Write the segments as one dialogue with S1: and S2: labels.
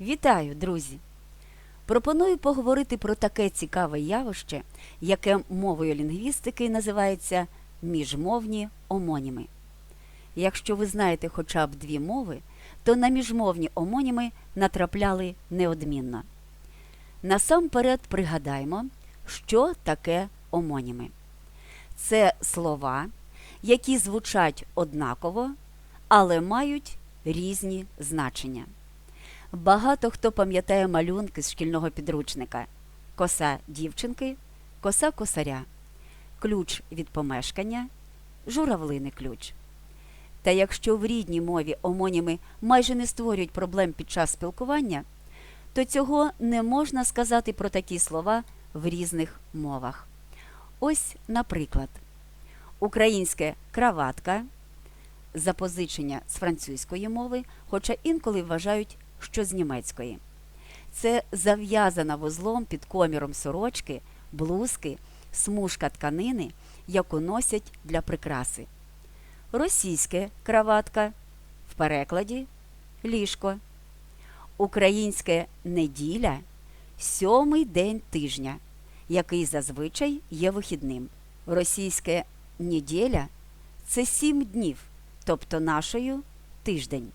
S1: Вітаю, друзі! Пропоную поговорити про таке цікаве явище, яке мовою лінгвістики називається міжмовні омоніми. Якщо ви знаєте хоча б дві мови, то на міжмовні омоніми натрапляли неодмінно. Насамперед пригадаймо, що таке омоніми. Це слова, які звучать однаково, але мають різні значення. Багато хто пам'ятає малюнки з шкільного підручника: коса дівчинки, коса косаря, ключ від помешкання, журавлиний ключ. Та якщо в рідній мові омоніми майже не створюють проблем під час спілкування, то цього не можна сказати про такі слова в різних мовах. Ось, наприклад, українське краватка, запозичення з французької мови, хоча інколи вважають, що з німецької. Це зав'язана вузлом під коміром сорочки, блузки, смужка тканини, яку носять для прикраси. Російське краватка в перекладі ліжко. Українське неділя сьомий день тижня, який зазвичай є вихідним. Російське неділя це сім днів, тобто нашою тиждень.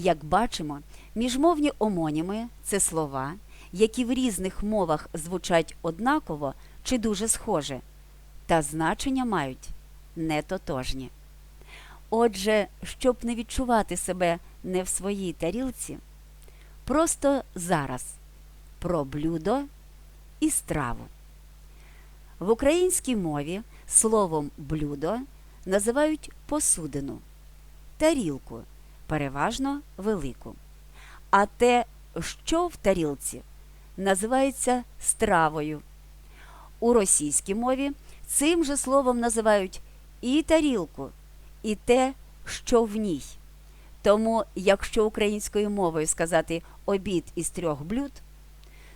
S1: Як бачимо, міжмовні омоніми це слова, які в різних мовах звучать однаково чи дуже схоже, та значення мають нетотожні. Отже, щоб не відчувати себе не в своїй тарілці, просто зараз про блюдо і страву. В українській мові словом блюдо називають посудину, тарілку, переважно велику. А те, що в тарілці, називається стравою. У російській мові цим же словом називають і тарілку, і те, що в ній. Тому, якщо українською мовою сказати обід із трьох блюд,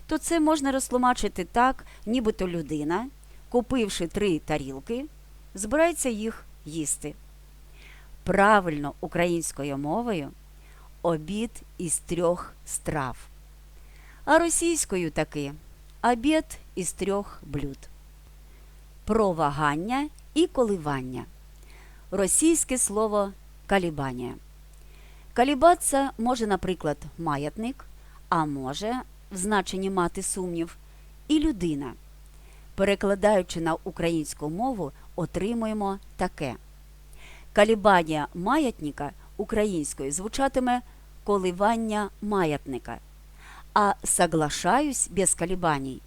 S1: то це можна розтлумачити так, нібито людина, купивши три тарілки, збирається їх їсти. Правильно українською мовою обід із трьох страв. А російською таки обід із трьох блюд. Про вагання і коливання. Російське слово калібанія. Калібатися може, наприклад, маятник, а може, в значенні мати сумнів, і людина. Перекладаючи на українську мову, отримуємо таке. Калібанія маятника українською звучатиме коливання маятника, а соглашаюсь без колебаній,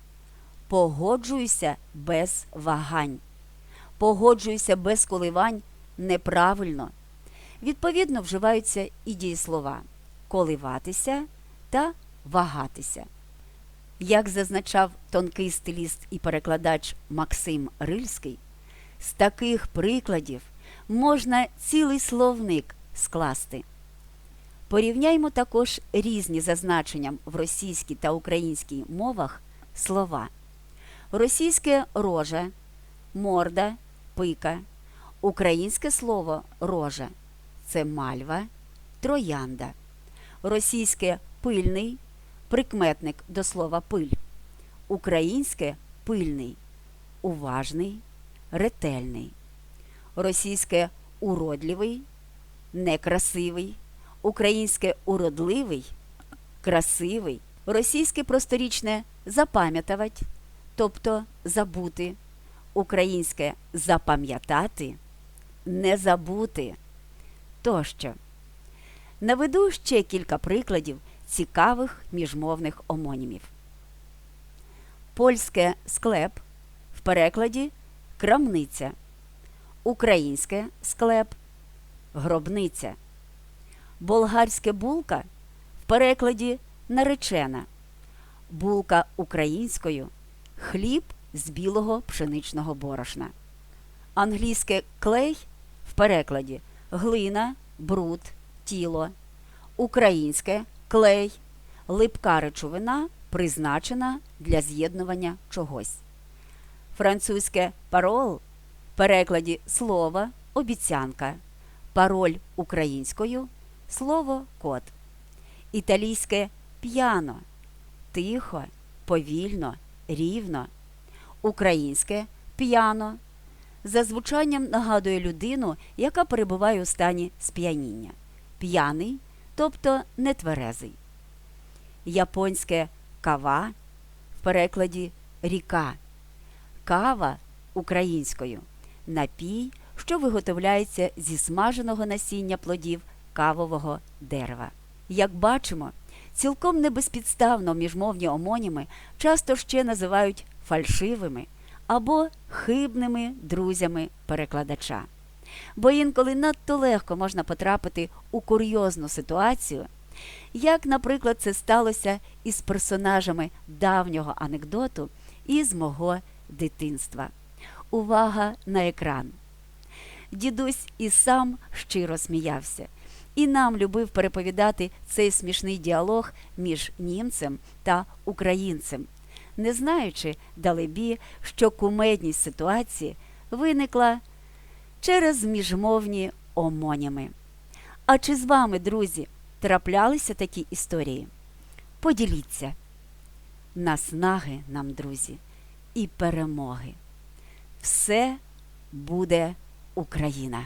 S1: погоджуюся без вагань, погоджуюся без коливань неправильно. Відповідно, вживаються і дієслова коливатися та вагатися. Як зазначав тонкий стиліст і перекладач Максим Рильський, з таких прикладів можна цілий словник скласти. Порівняймо також різні за значенням в російській та українській мовах слова. Російське рожа, морда, пика, українське слово рожа це мальва, троянда, російське пильний, прикметник до слова пиль, українське пильний, уважний, ретельний, російське уродливий, некрасивий, українське уродливий, красивий, російське просторічне запам'ятавать, тобто забути, українське запам'ятати, не забути тощо. Наведу ще кілька прикладів цікавих міжмовних омонімів. Польське склеп в перекладі крамниця, українське склеп гробниця, болгарське булка в перекладі наречена, булка українською хліб з білого пшеничного борошна, англійське клей в перекладі глина, бруд, тіло, українське клей, липка речовина, призначена для з'єднування чогось. Французьке парол перекладі слова, обіцянка, пароль українською, слово код. Італійське п'яно, тихо, повільно, рівно. Українське п'яно. За звучанням нагадує людину, яка перебуває у стані сп'яніння. П'яний, тобто нетверезий. Японське кава в перекладі ріка. Кава українською напій, що виготовляється зі смаженого насіння плодів кавового дерева. Як бачимо, цілком небезпідставно міжмовні омоніми часто ще називають фальшивими або хибними друзями перекладача. Бо інколи надто легко можна потрапити у курйозну ситуацію, як, наприклад, це сталося із персонажами давнього анекдоту із мого дитинства. Увага на екран. Дідусь і сам щиро сміявся, і нам любив переповідати цей смішний діалог між німцем та українцем, не знаючи, далебі, що кумедність ситуації виникла через міжмовні омоніми. А чи з вами, друзі, траплялися такі історії? Поділіться. Наснаги нам, друзі, і перемоги. Все буде Україна!